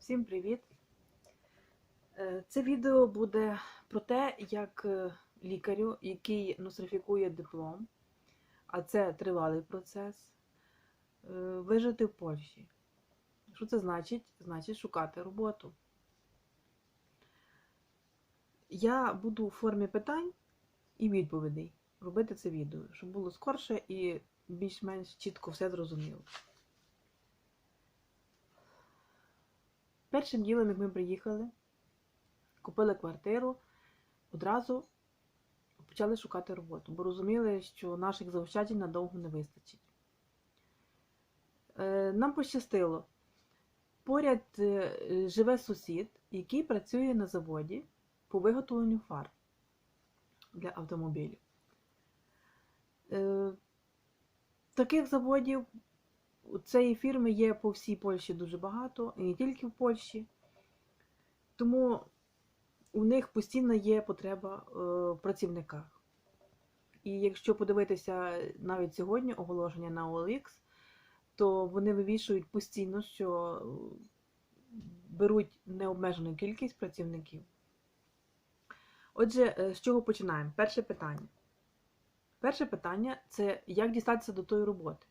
Всім привіт! Е, Це відео буде про те, як е, лікарю, який нострифікує диплом, а це тривалий процес, е, вижити в Польщі. Що це значить? Значить шукати роботу. Я буду у формі питань і відповідей робити це відео, щоб було скорше і більш-менш чітко все зрозуміло. Першим ділом, як ми приїхали, купили квартиру, одразу почали шукати роботу, бо розуміли, що наших заощаджень надовго не вистачить. Е, Нам пощастило. Поряд е, живе сусід, який працює на заводі по виготовленню фар для автомобілів. Е, Таких заводів цієї фірми є по всій Польщі дуже багато, і не тільки в Польщі. Тому у них постійно є потреба е, в працівниках. І якщо подивитися навіть сьогодні оголошення на OLX, то вони вивішують постійно, що е, беруть необмежену кількість працівників. Отже, е, з чого починаємо? Перше питання. Перше питання це як дістатися до тої роботи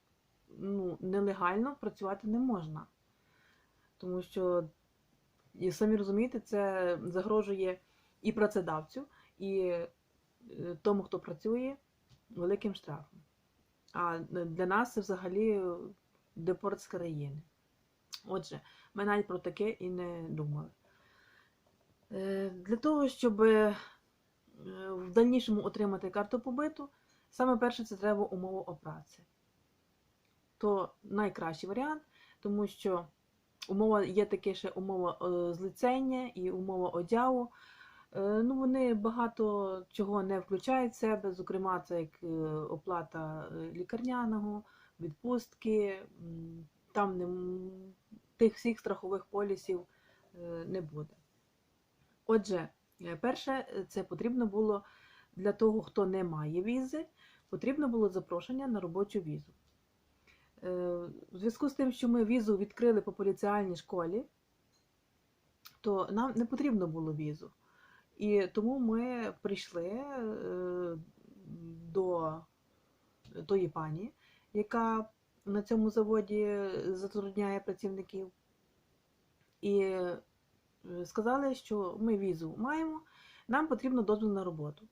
ну, нелегально працювати не можна. Тому що, і самі розумієте, це загрожує і працедавцю, і е, тому, хто працює, великим штрафом. А для нас це взагалі депорт з країни. Отже, ми навіть про таке і не думали. Е, Для того, щоб е, в дальнішому отримати карту побиту, саме перше це треба умова о праці то найкращий варіант, тому що умова є таке ще умова е, злицення і умова одягу. Е, Ну, Вони багато чого не включають в себе, зокрема, це як е, оплата лікарняного, відпустки, там не, тих всіх страхових полісів не буде. Отже, перше, це потрібно було для того, хто не має візи, потрібно було запрошення на робочу візу. В зв'язку з тим, що ми візу відкрили по поліціальній школі, то нам не потрібно було візу. І тому ми прийшли до тої пані, яка на цьому заводі затрудняє працівників, і сказали, що ми візу маємо, нам потрібно дозвіл на роботу.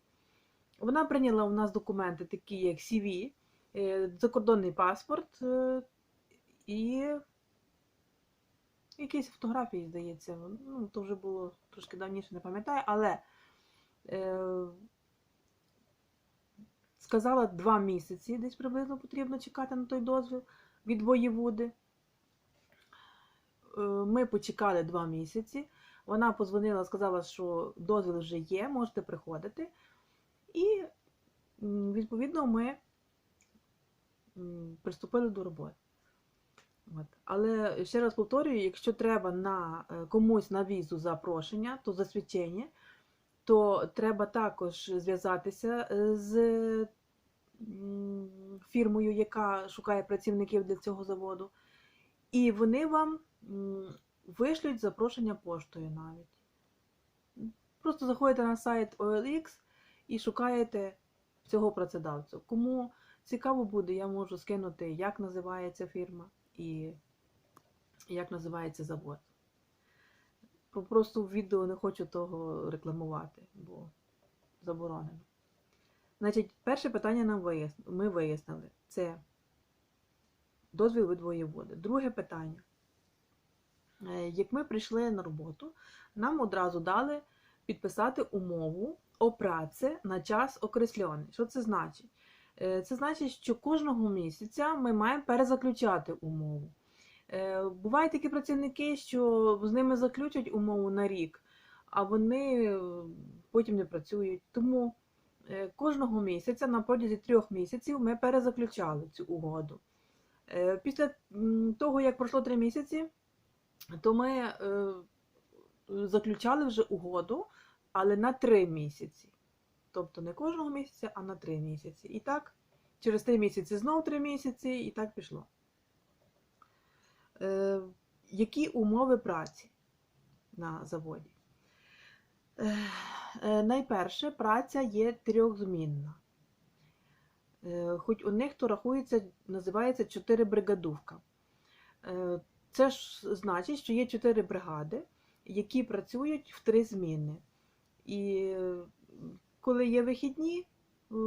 Вона прийняла у нас документи, такі як CV, закордонний паспорт і якісь фотографії, здається. Ну, то вже було трошки давніше, не пам'ятаю, але е, сказала два місяці, десь приблизно потрібно чекати на той дозвіл від воєводи. Е, ми почекали два місяці. Вона позвонила, сказала, що дозвіл вже є, можете приходити. І, відповідно, ми приступили до роботи. От. Але ще раз повторюю, якщо треба на комусь на візу запрошення, то засвідчення, то треба також зв'язатися з фірмою, яка шукає працівників для цього заводу. І вони вам вишлють запрошення поштою навіть. Просто заходите на сайт OLX і шукаєте цього працедавцю. Кому Цікаво буде, я можу скинути, як називається фірма і як називається завод. Просто в відео не хочу того рекламувати, бо заборонено. Значить, перше питання нам вияс... ми вияснили. Це дозвіл від воєводи. Друге питання. Е, як ми прийшли на роботу, нам одразу дали підписати умову о праці на час окреслений. Що це значить? Це значить, що кожного місяця ми маємо перезаключати умову. Бувають такі працівники, що з ними заключать умову на рік, а вони потім не працюють. Тому кожного місяця на протязі трьох місяців ми перезаключали цю угоду. Після того, як пройшло три місяці, то ми заключали вже угоду, але на три місяці. Тобто не кожного місяця, а на 3 місяці. І так, через 3 місяці знову 3 місяці, і так пішло. Е, Які умови праці? на заводі. Е, е, Найперше, праця є трьохзмінна. Е, Хоч у них то рахується, називається чотирибригадувка. Е, Це ж значить, що є чотири бригади, які працюють в три зміни. І коли є вихідні, е,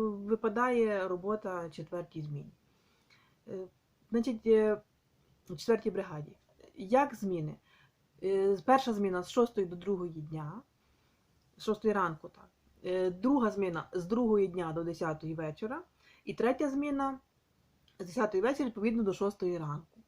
випадає робота четвертій зміні. Е, Значить, е, в четвертій бригаді. Як зміни? Е, Перша зміна з 6 до 2 дня, з 6 ранку, так. Е, Друга зміна з 2 дня до 10 вечора. І третя зміна з 10 вечора, відповідно, до 6 ранку.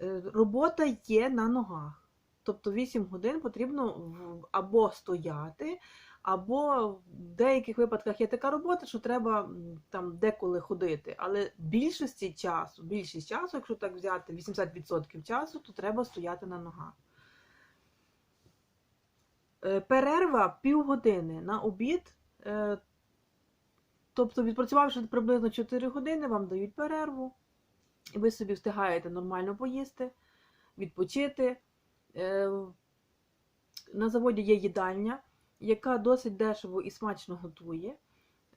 Е, Робота є на ногах. Тобто 8 годин потрібно або стояти, або в деяких випадках є така робота, що треба там деколи ходити. Але більшості часу, більшість часу, якщо так взяти 80% часу, то треба стояти на ногах. Е, Перерва півгодини на обід. е, Тобто, відпрацювавши приблизно 4 години, вам дають перерву, і ви собі встигаєте нормально поїсти, відпочити. Е, На заводі є їдальня, яка досить дешево і смачно готує.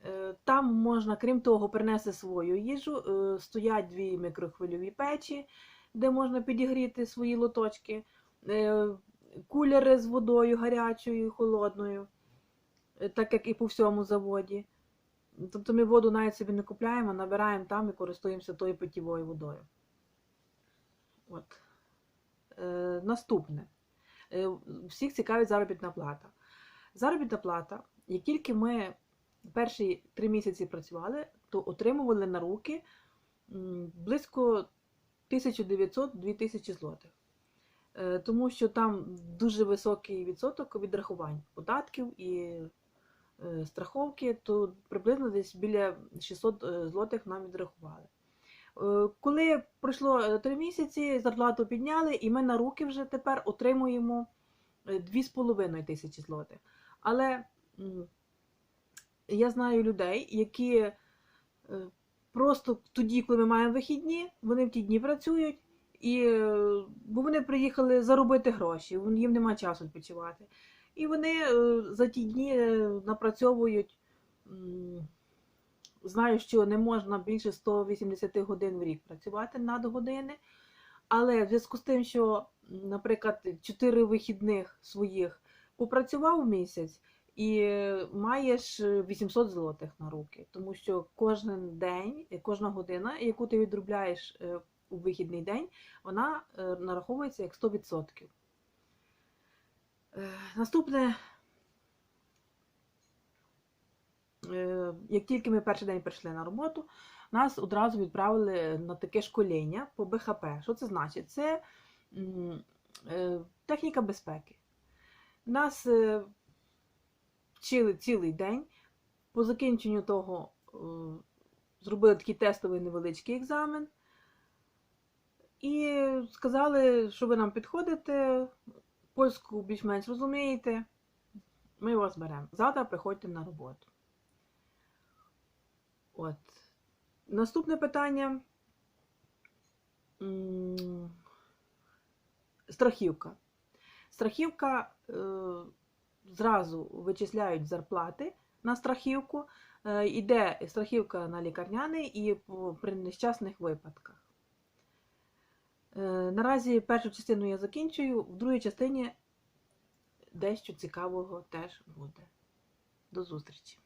Е, Там можна, крім того, принести свою їжу. Е, Стоять дві мікрохвильові печі, де можна підігріти свої лоточки, Е, кулери з водою гарячою і холодною, так як і по всьому заводі. Тобто ми воду навіть собі не купляємо, набираємо там і користуємося тою питьовою водою. От. Наступне. Всіх цікавить заробітна плата. Заробітна плата, як тільки ми перші три місяці працювали, то отримували на руки близько 1900-2000 злотих. Е, Тому що там дуже високий відсоток відрахувань податків і е, страховки, то приблизно десь біля 600 е, злотих нам відрахували. Коли пройшло три місяці, зарплату підняли, і ми на руки вже тепер отримуємо е, 2,5 тисячі злотих. Але я знаю людей, які е, просто тоді, коли ми маємо вихідні, вони в ті дні працюють, і, е, бо вони приїхали заробити гроші, їм немає часу відпочивати. І вони е, за ті дні напрацьовують. Знаю, що не можна більше 180 годин в рік працювати надгодини, але в зв'язку з тим, що, наприклад, 4 вихідних своїх попрацював місяць і маєш е, 800 злотих на руки, тому що кожен день, кожна година, яку ти відробляєш е, у вихідний день, вона е, нараховується як 100%. Е, Наступне як тільки ми перший день прийшли на роботу, нас одразу відправили на таке школіння по БХП. Що це значить? Це техніка безпеки. Нас е, вчили цілий день. По закінченню того е, зробили такий тестовий невеличкий екзамен. І сказали, що ви нам підходите, польську більш-менш розумієте, ми вас беремо. Завтра приходьте на роботу. От. Наступне питання. Страхівка. Страхівка зразу вичисляють зарплати на страхівку. йде іде страхівка на лікарняний і при нещасних випадках. Е, наразі першу частину я закінчую, в другій частині дещо цікавого теж буде. До зустрічі!